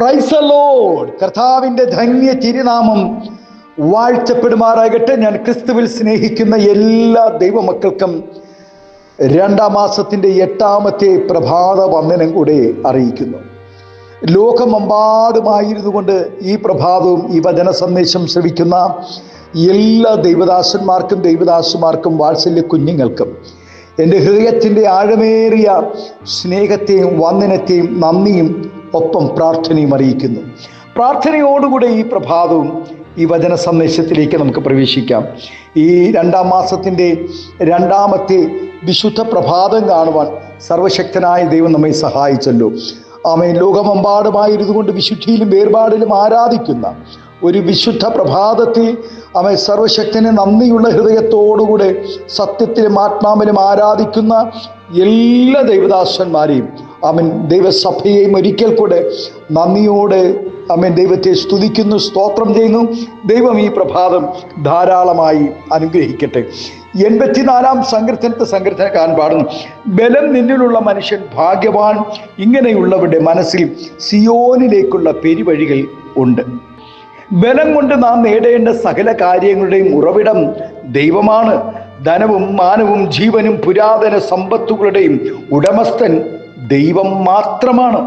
പ്രൈസലോഡ് കർത്താവിന്റെ ധന്യ തിരുനാമം വാഴ്ചപ്പെടുമാറാകട്ടെ ഞാൻ ക്രിസ്തുവിൽ സ്നേഹിക്കുന്ന എല്ലാ ദൈവമക്കൾക്കും രണ്ടാം മാസത്തിന്റെ എട്ടാമത്തെ പ്രഭാത വന്ദനം കൂടെ അറിയിക്കുന്നു. ലോകമെമ്പാടുമായിരുന്നു കൊണ്ട് ഈ പ്രഭാതവും ഈ വചന സന്ദേശം ശ്രവിക്കുന്ന എല്ലാ ദൈവദാസന്മാർക്കും ദൈവദാസുമാർക്കും വാത്സല്യ കുഞ്ഞുങ്ങൾക്കും എന്റെ ഹൃദയത്തിന്റെ ആഴമേറിയ സ്നേഹത്തെയും വന്ദനത്തെയും നന്ദിയും ഒപ്പം പ്രാർത്ഥനയും അറിയിക്കുന്നു. പ്രാർത്ഥനയോടുകൂടെ ഈ പ്രഭാതവും ഈ വചന സന്ദേശത്തിലേക്ക് നമുക്ക് പ്രവേശിക്കാം. ഈ രണ്ടാം മാസത്തിന്റെ രണ്ടാമത്തെ വിശുദ്ധ പ്രഭാതം കാണുവാൻ സർവശക്തനായ ദൈവം നമ്മെ സഹായിച്ചല്ലോ. ആമേൻ. ലോകമെമ്പാടുമായിരുന്നു കൊണ്ട് വിശുദ്ധിയിലും വേർപാടിലും ആരാധിക്കുന്ന ഒരു വിശുദ്ധ പ്രഭാതത്തിൽ അവൻ സർവശക്തനെ നന്ദിയുള്ള ഹൃദയത്തോടുകൂടെ സത്യത്തിലും ആത്മാവിലും ആരാധിക്കുന്ന എല്ലാ ദൈവദാസന്മാരെയും അവൻ ദൈവസഭയെയും ഒരിക്കൽ കൂടെ നന്ദിയോടെ അമ്മൻ ദൈവത്തെ സ്തുതിക്കുന്നു സ്തോത്രം ചെയ്യുന്നു. ദൈവം ഈ പ്രഭാതം ധാരാളമായി അനുഗ്രഹിക്കട്ടെ. എൺപത്തിനാലാം സങ്കീർത്തനത്തെ സങ്കീർത്തനക്കാൻ പാടുന്നു. ബലം നിന്നിലുള്ള മനുഷ്യൻ ഭാഗ്യവാൻ. ഇങ്ങനെയുള്ളവരുടെ മനസ്സിൽ സിയോനിലേക്കുള്ള പെരുവഴികൾ ഉണ്ട്. ബലം കൊണ്ട് നാം നേടേണ്ട സകല കാര്യങ്ങളുടെയും ഉറവിടം ദൈവമാണ്. ധനവും മാനവും ജീവനും പുരാതന സമ്പത്തുകളുടെയും ഉടമസ്ഥൻ ദൈവം മാത്രമാണ്.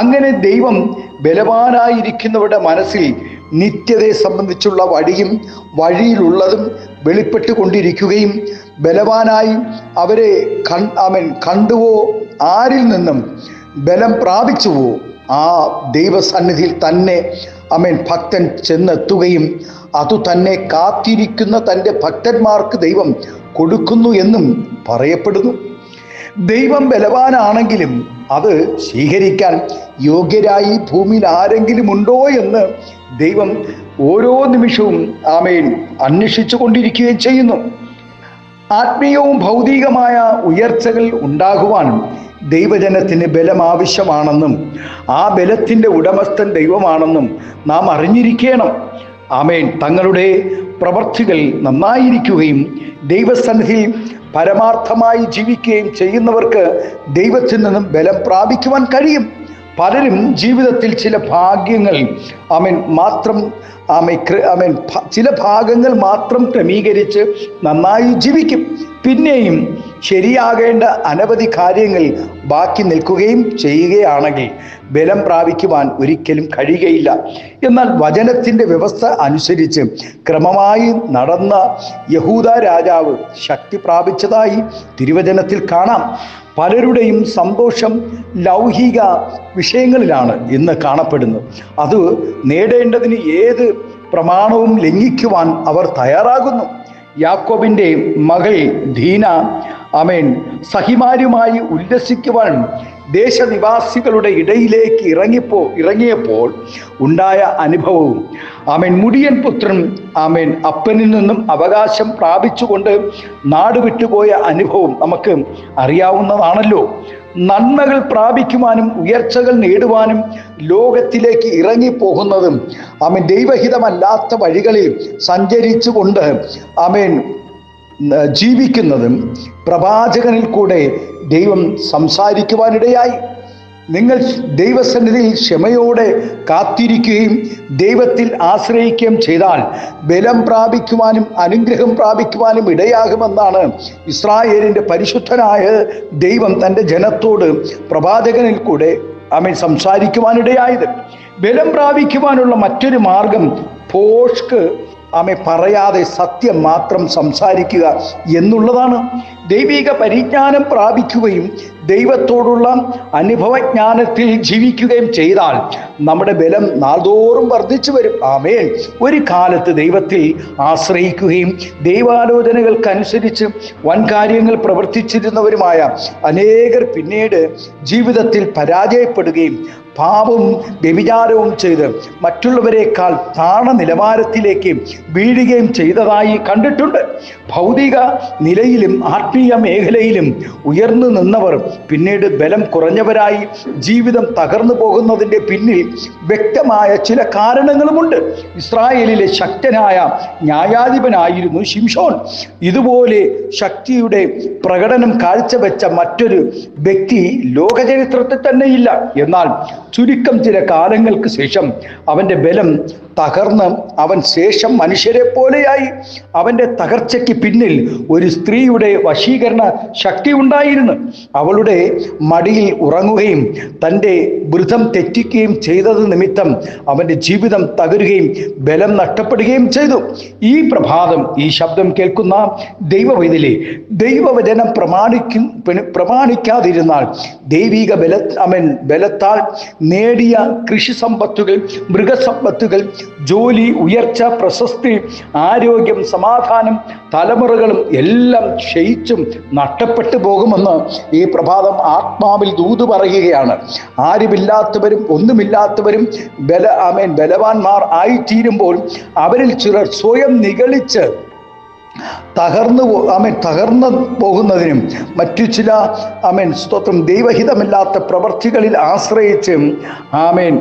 അങ്ങനെ ദൈവം ബലവാനായിരിക്കുന്നവരുടെ മനസ്സിൽ നിത്യതയെ സംബന്ധിച്ചുള്ള വഴിയും വഴിയിലുള്ളതും വെളിപ്പെട്ടുകൊണ്ടിരിക്കുകയും ബലവാനായി അവരെ കൺ അവൻ കണ്ടുവോ ആരിൽ നിന്നും ബലം പ്രാപിച്ചുവോ ആ ദൈവസന്നിധിയിൽ തന്നെ അമേൻ ഭക്തൻ ചെന്നെത്തുകയും അതു തന്നെ കാത്തിരിക്കുന്ന തന്റെ ഭക്തന്മാർക്ക് ദൈവം കൊടുക്കുന്നു എന്നും പറയപ്പെടുന്നു. ദൈവം ബലവാനാണെങ്കിലും അത് സ്വീകരിക്കാൻ യോഗ്യരായി ഭൂമിയിൽ ആരെങ്കിലും ഉണ്ടോ എന്ന് ദൈവം ഓരോ നിമിഷവും ആമേൻ അന്വേഷിച്ചു കൊണ്ടിരിക്കുകയും ചെയ്യുന്നു. ആത്മീയവും ഭൗതികമായ ഉയർച്ചകൾ ഉണ്ടാകുവാൻ ദൈവജനത്തിന് ബലം ആവശ്യമാണെന്നും ആ ബലത്തിന്റെ ഉടമസ്ഥൻ ദൈവമാണെന്നും നാം അറിഞ്ഞിരിക്കണം. ആമേൻ. തങ്ങളുടെ പ്രവർത്തികൾ നന്നായിരിക്കുകയും ദൈവസന്നിധിയിൽ പരമാർത്ഥമായി ജീവിക്കുകയും ചെയ്യുന്നവർക്ക് ദൈവത്തിൽ നിന്നും ബലം പ്രാപിക്കുവാൻ കഴിയും. പലരും ജീവിതത്തിൽ ചില ഭാഗ്യങ്ങൾ ആമേൻ മാത്രം ആമേ ആമേൻ ചില ഭാഗങ്ങൾ മാത്രം ക്രമീകരിച്ച് നന്നായി ജീവിക്കും. പിന്നെയും ശരിയാകേണ്ട അനവധി കാര്യങ്ങൾ ബാക്കി നിൽക്കുകയും ചെയ്യുകയാണെങ്കിൽ ബലം പ്രാപിക്കുവാൻ ഒരിക്കലും കഴിയുകയില്ല. എന്നാൽ വചനത്തിന്റെ വ്യവസ്ഥ അനുസരിച്ച് ക്രമമായി നടന്ന യഹൂദ രാജാവ് ശക്തി പ്രാപിച്ചതായി തിരുവചനത്തിൽ കാണാം. പലരുടെയും സന്തോഷം ലൗകിക വിഷയങ്ങളിലാണ് ഇന്ന് കാണപ്പെടുന്നത് അത് നേടേണ്ടതിന് ഏത് പ്രമാണവും ലംഘിക്കുവാൻ അവർ തയ്യാറാകുന്നു. യാക്കോബിന്റെ മകൾ ധീന അമേൻ സഹിമാരുമായി ഉല്ലസിക്കുവാൻ ദേശനിവാസികളുടെ ഇടയിലേക്ക് ഇറങ്ങിപ്പോ ഇറങ്ങിയപ്പോൾ ഉണ്ടായ അനുഭവവും. ആമേൻ. മുടിയൻ പുത്രൻ ആമേൻ. അപ്പനിൽ നിന്നും അവകാശം പ്രാപിച്ചുകൊണ്ട് നാട് വിട്ടുപോയ അനുഭവം നമുക്ക് അറിയാവുന്നതാണല്ലോ. നന്മകൾ പ്രാപിക്കുവാനും ഉയർച്ചകൾ നേടുവാനും ലോകത്തിലേക്ക് ഇറങ്ങിപ്പോകുന്നതും ആമേൻ. ദൈവഹിതമല്ലാത്ത വഴികളിൽ സഞ്ചരിച്ചുകൊണ്ട് ആമേൻ ജീവിക്കുന്നതും പ്രവാചകനിൽ കൂടെ ദൈവം സംസാരിക്കുവാനിടയായി. നിങ്ങൾ ദൈവസന്നിധിയിൽ ക്ഷമയോടെ കാത്തിരിക്കുകയും ദൈവത്തിൽ ആശ്രയിക്കുകയും ചെയ്താൽ ബലം പ്രാപിക്കുവാനും അനുഗ്രഹം പ്രാപിക്കുവാനും ഇടയാകുമെന്നാണ് ഇസ്രായേലിന്റെ പരിശുദ്ധനായ ദൈവം തന്റെ ജനത്തോട് പ്രവാചകനിൽ കൂടെ അമൻ സംസാരിക്കുവാനിടയായത്. ബലം പ്രാപിക്കുവാനുള്ള മറ്റൊരു മാർഗം പോഷ്ക്ക് ആമെ പറയാതെ സത്യം മാത്രം സംസാരിക്കുക എന്നുള്ളതാണ്. ദൈവിക പരിജ്ഞാനം പ്രാപിക്കുകയും ദൈവത്തോടുള്ള അനുഭവജ്ഞാനത്തിൽ ജീവിക്കുകയും ചെയ്താൽ നമ്മുടെ ബലം നാൾതോറും വർദ്ധിച്ചു വരും. ആമേൻ. ഒരു കാലത്ത് ദൈവത്തിൽ ആശ്രയിക്കുകയും ദൈവാലോചനകൾക്കനുസരിച്ച് വൻകാര്യങ്ങൾ പ്രവർത്തിച്ചിരുന്നവരുമായ അനേകർ പിന്നീട് ജീവിതത്തിൽ പരാജയപ്പെടുകയും പാപവും വ്യഭിചാരവും ചെയ്ത് മറ്റുള്ളവരെക്കാൾ താണ നിലവാരത്തിലേക്ക് വീഴുകയും ചെയ്തതായി കണ്ടിട്ടുണ്ട്. ഭൗതിക നിലയിലും ആത്മീയ മേഖലയിലും ഉയർന്നു നിന്നവർ പിന്നീട് ബലം കുറഞ്ഞവരായി ജീവിതം തകർന്നു പോകുന്നതിന്റെ പിന്നിൽ വ്യക്തമായ ചില കാരണങ്ങളുമുണ്ട്. ഇസ്രായേലിലെ ശക്തനായ ന്യായാധിപനായിരുന്നു ഷിംഷോൺ ഇതുപോലെ ശക്തിയുടെ പ്രകടനം കാഴ്ചവെച്ച മറ്റൊരു വ്യക്തി ലോകചരിത്രത്തിൽ തന്നെ ഇല്ല എന്നാൽ ചുരുക്കം ചില കാലങ്ങൾക്ക് ശേഷം അവന്റെ ബലം തകർന്ന് അവൻ ശേഷം മനുഷ്യരെ പോലെയായി. അവന്റെ തകർച്ചയ്ക്ക് പിന്നിൽ ഒരു സ്ത്രീയുടെ വശീകരണ ശക്തി ഉണ്ടായിരുന്നു. അവളുടെ മടിയിൽ ഉറങ്ങുകയും തന്റെ വൃതം തെറ്റിക്കുകയും ചെയ്തത് നിമിത്തം അവന്റെ ജീവിതം തകരുകയും ബലം നഷ്ടപ്പെടുകയും ചെയ്തു. ഈ പ്രഭാതം ഈ ശബ്ദം കേൾക്കുന്ന ദൈവവൈതലി ദൈവവചനം പ്രമാണിക്കും പ്രമാണിക്കാതിരുന്നാൽ ദൈവിക ബല അവൻ ബലത്താൽ നേടിയ കൃഷി സമ്പത്തുകൾ മൃഗസമ്പത്തുകൾ ജോലി ഉയർച്ച പ്രശസ്തി ആരോഗ്യം സമാധാനം തലമുറകളും എല്ലാം ക്ഷയിച്ചും നഷ്ടപ്പെട്ടു പോകുമെന്ന് ഈ പ്രഭാതം ആത്മാവിൽ ദൂത് പറയുകയാണ്. ആരുമില്ലാത്തവരും ഒന്നുമില്ലാത്തവരും ബല ആമേൻ ബലവാന്മാർ ആയിത്തീരുമ്പോൾ അവരിൽ ചിലർ സ്വയം നിഗളിച്ച് തകർന്നു ആമേൻ തകർന്നു പോകുന്നതിനും മറ്റു ചില ആമേൻ സ്തോത്രം ദൈവഹിതമില്ലാത്ത പ്രവർത്തികളിൽ ആശ്രയിച്ച് ആമേൻ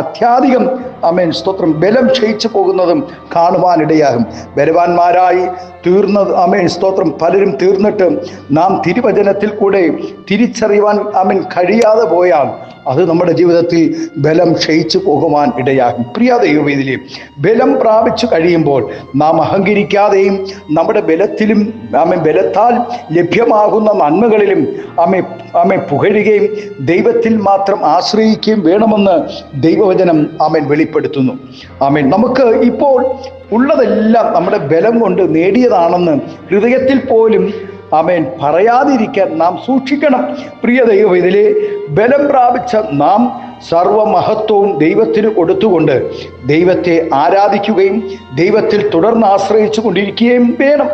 അത്യാധികം ആമേൻ സ്തോത്രം ബലം ക്ഷയിച്ചു പോകുന്നതും കാണുവാനിടയാകും. ബലവാന്മാരായി തീർന്നത് ആമേൻ സ്തോത്രം. പലരും തീർന്നിട്ട് നാം തിരുവചനത്തിൽ കൂടെ തിരിച്ചറിയുവാൻ ആമേൻ കഴിയാതെ പോയാൽ അത് നമ്മുടെ ജീവിതത്തിൽ ബലം ക്ഷയിച്ചു പോകുവാൻ ഇടയാകും. പ്രിയ ദൈവവേദിലെ ബലം പ്രാപിച്ചു കഴിയുമ്പോൾ നാം അഹങ്കരിക്കാതെയും നമ്മുടെ ബലത്തിലും ആമെ ബലത്താൽ ലഭ്യമാകുന്ന നന്മകളിലും ആമെ ആമെ പുകഴുകയും ദൈവത്തിൽ മാത്രം ആശ്രയിക്കുകയും വേണമെന്ന് ദൈവവചനം ആമേൻ വെളിപ്പെടുത്തുന്നു. ആമേൻ നമുക്ക് ഇപ്പോൾ ഉള്ളതെല്ലാം നമ്മുടെ ബലം കൊണ്ട് നേടിയതാണെന്ന് ഹൃദയത്തിൽ പോലും ആമേൻ പറയാതിരിക്കാൻ നാം സൂക്ഷിക്കണം. പ്രിയ ദൈവം ഇതിലെ ബലം പ്രാപിച്ച നാം സർവമഹത്വവും ദൈവത്തിന് കൊടുത്തുകൊണ്ട് ദൈവത്തെ ആരാധിക്കുകയും ദൈവത്തിൽ തുടർന്ന് ആശ്രയിച്ചു കൊണ്ടിരിക്കുകയും വേണം.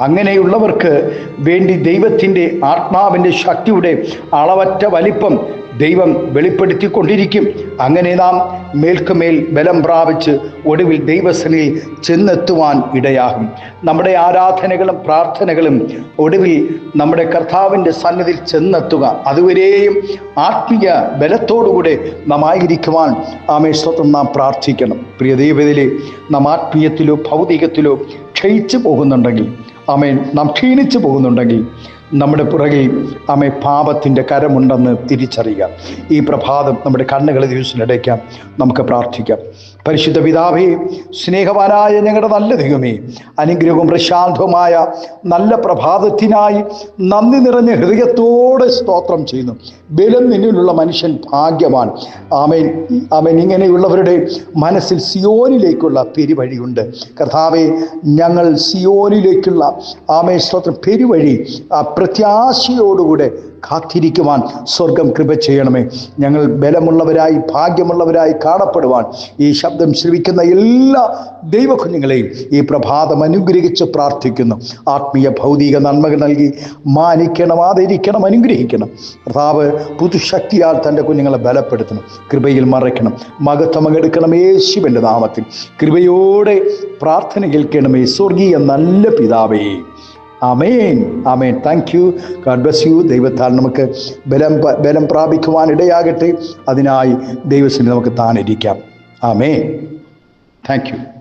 അങ്ങനെയുള്ളവർക്ക് വേണ്ടി ദൈവത്തിന്റെ ആത്മാവിന്റെ ശക്തിയുടെ അളവറ്റ വലിപ്പം ദൈവം വെളിപ്പെടുത്തിക്കൊണ്ടിരിക്കും. അങ്ങനെ നാം മേൽക്കുമേൽ ബലം പ്രാപിച്ച് ഒടുവിൽ ദൈവസനിൽ ചെന്നെത്തുവാൻ ഇടയാകും. നമ്മുടെ ആരാധനകളും പ്രാർത്ഥനകളും ഒടുവിൽ നമ്മുടെ കർത്താവിന്റെ സന്നിധിയിൽ ചെന്നെത്തുക. അതുവരെയും ആത്മീയ ബലത്തോടുകൂടെ നാം ആയിരിക്കുവാൻ ആമേ സ്വത്രം നാം പ്രാർത്ഥിക്കണം. പ്രിയ ദൈവത്തിലെ നാം ആത്മീയത്തിലോ ഭൗതികത്തിലോ ക്ഷയിച്ചു പോകുന്നുണ്ടെങ്കിൽ ആമേൻ നാം ക്ഷീണിച്ചു പോകുന്നുണ്ടെങ്കിൽ നമ്മുടെ പുറകിൽ ആമേ പാപത്തിന്റെ കരമുണ്ടെന്ന് തിരിച്ചറിയുക. ഈ പ്രഭാതം നമ്മുടെ കണ്ണുകളെ ദിവസത്തിനടയ്ക്കാം നമുക്ക് പ്രാർത്ഥിക്കാം. പരിശുദ്ധ പിതാവേ സ്നേഹവാനായ ഞങ്ങളുടെ നല്ല ദൈവമേ അനുഗ്രഹവും പ്രശാന്തവുമായ നല്ല പ്രഭാതത്തിനായി നന്ദി നിറഞ്ഞ ഹൃദയത്തോടെ സ്തോത്രം ചെയ്യുന്നു. ബലം നിന്നിലുള്ള മനുഷ്യൻ ഭാഗ്യവാൻ. ആമേൻ. ആമേൻ. ഇങ്ങനെയുള്ളവരുടെ മനസ്സിൽ സിയോനിലേക്കുള്ള പെരുവഴിയുണ്ട്. കർത്താവെ ഞങ്ങൾ സിയോനിലേക്കുള്ള ആമേ സ്തോത്രം. പെരുവഴി പ്രത്യാശയോടുകൂടെ കാത്തിരിക്കുവാൻ സ്വർഗം കൃപ ചെയ്യണമേ. ഞങ്ങൾ ബലമുള്ളവരായി ഭാഗ്യമുള്ളവരായി കാണപ്പെടുവാൻ ഈ ശബ്ദം ശ്രവിക്കുന്ന എല്ലാ ദൈവകുഞ്ഞുങ്ങളെയും ഈ പ്രഭാതം അനുഗ്രഹിച്ച് പ്രാർത്ഥിക്കുന്നു. ആത്മീയ ഭൗതിക നന്മകൾ നൽകി മാനിക്കണം ആദരിക്കണം അനുഗ്രഹിക്കണം. കർത്താവ് പുതുശക്തിയാൽ തന്റെ കുഞ്ഞുങ്ങളെ ബലപ്പെടുത്തണം കൃപയിൽ മറയ്ക്കണം മകത്തമകെടുക്കണം യേശുവിന്റെ നാമത്തിൽ. കൃപയോടെ പ്രാർത്ഥന കേൾക്കണമേ സ്വർഗീയ നല്ല പിതാവേ. Amen amen thank you God bless you ദൈവത്താൽ നമുക്ക് ബലം ബലം പ്രാപിക്കുവാൻ ഇടയാകട്ടെ. അതിനായി ദൈവത്തിന് നമുക്ക് താനിരിക്കാം. ആമേൻ. Thank you